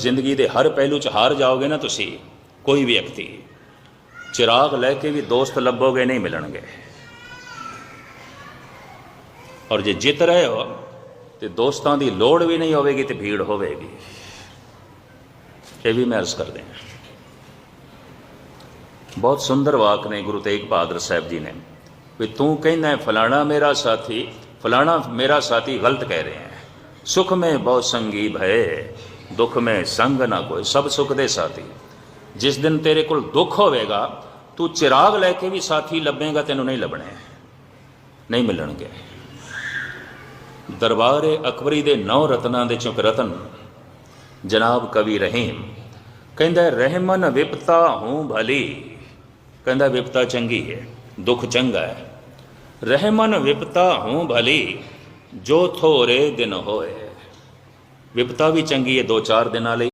ਜ਼ਿੰਦਗੀ ਦੇ ਹਰ ਪਹਿਲੂ 'ਚ ਹਾਰ ਜਾਓਗੇ ਨਾ ਤੁਸੀਂ, ਕੋਈ ਵੀ ਵਿਅਕਤੀ। ਚਿਰਾਗ ਲੈ ਕੇ ਵੀ ਦੋਸਤ ਲੱਭੋਗੇ, ਨਹੀਂ ਮਿਲਣਗੇ। ਔਰ ਜੇ ਜਿੱਤ ਰਹੇ ਹੋ, ਤੇ ਦੋਸਤਾਂ ਦੀ ਲੋੜ ਵੀ ਨਹੀਂ ਹੋਵੇਗੀ ਤੇ ਭੀੜ ਹੋਵੇਗੀ। ਇਹ ਵੀ ਮੈਂ ਅਰਜ਼ ਕਰਦੇ ਹਾਂ। ਬਹੁਤ ਸੁੰਦਰ ਵਾਕ ਨੇ ਗੁਰੂ ਤੇਗ ਬਹਾਦਰ ਸਾਹਿਬ ਜੀ ਨੇ, ਵੀ ਤੂੰ ਕਹਿੰਦਾ ਫਲਾਣਾ ਮੇਰਾ ਸਾਥੀ, ਫਲਾਣਾ ਮੇਰਾ ਸਾਥੀ ਗਲਤ ਕਹਿ ਰਹੇ ਹੈ। ਸੁਖ ਮੈਂ ਬਹੁ ਸੰਗੀ ਭਏ ਦੁੱਖ ਮੈਂ ਸੰਗ ਨਾ ਕੋਈ, ਸਭ ਸੁਖ ਦੇ ਸਾਥੀ। ਜਿਸ ਦਿਨ ਤੇਰੇ ਕੋਲ ਦੁੱਖ ਹੋਵੇਗਾ, ਤੂੰ ਚਿਰਾਗ ਲੈ ਕੇ ਵੀ ਸਾਥੀ ਲੱਭੇਗਾ, ਤੈਨੂੰ ਨਹੀਂ ਲੱਭਣੇ। ਨਹੀਂ ਮਿਲਣਗੇ। ਦਰਬਾਰੇ ਅਕਬਰੀ ਦੇ ਨੌ ਰਤਨਾਂ ਦੇ ਚੁੱਕ ਰਤਨ। ਜਨਾਬ ਕਵੀ ਰਹੀਮ ਕਹਿੰਦਾ, ਰਹਿਮਨ ਵਿਪਤਾ ਹੂੰ ਭਲੀ। ਕਹਿੰਦਾ, ਵਿਪਤਾ ਚੰਗੀ ਹੈ, ਦੁੱਖ ਚੰਗਾ ਹੈ। ਰਹਿਮਨ ਵਿਪਤਾ ਹੂੰ ਭਲੀ, ਜੋ ਥੋਰੇ ਦਿਨ ਹੋਏ। ਵਿਪਤਾ ਵੀ ਚੰਗੀ ਹੈ ਦੋ ਚਾਰ ਦਿਨਾਂ ਲਈ।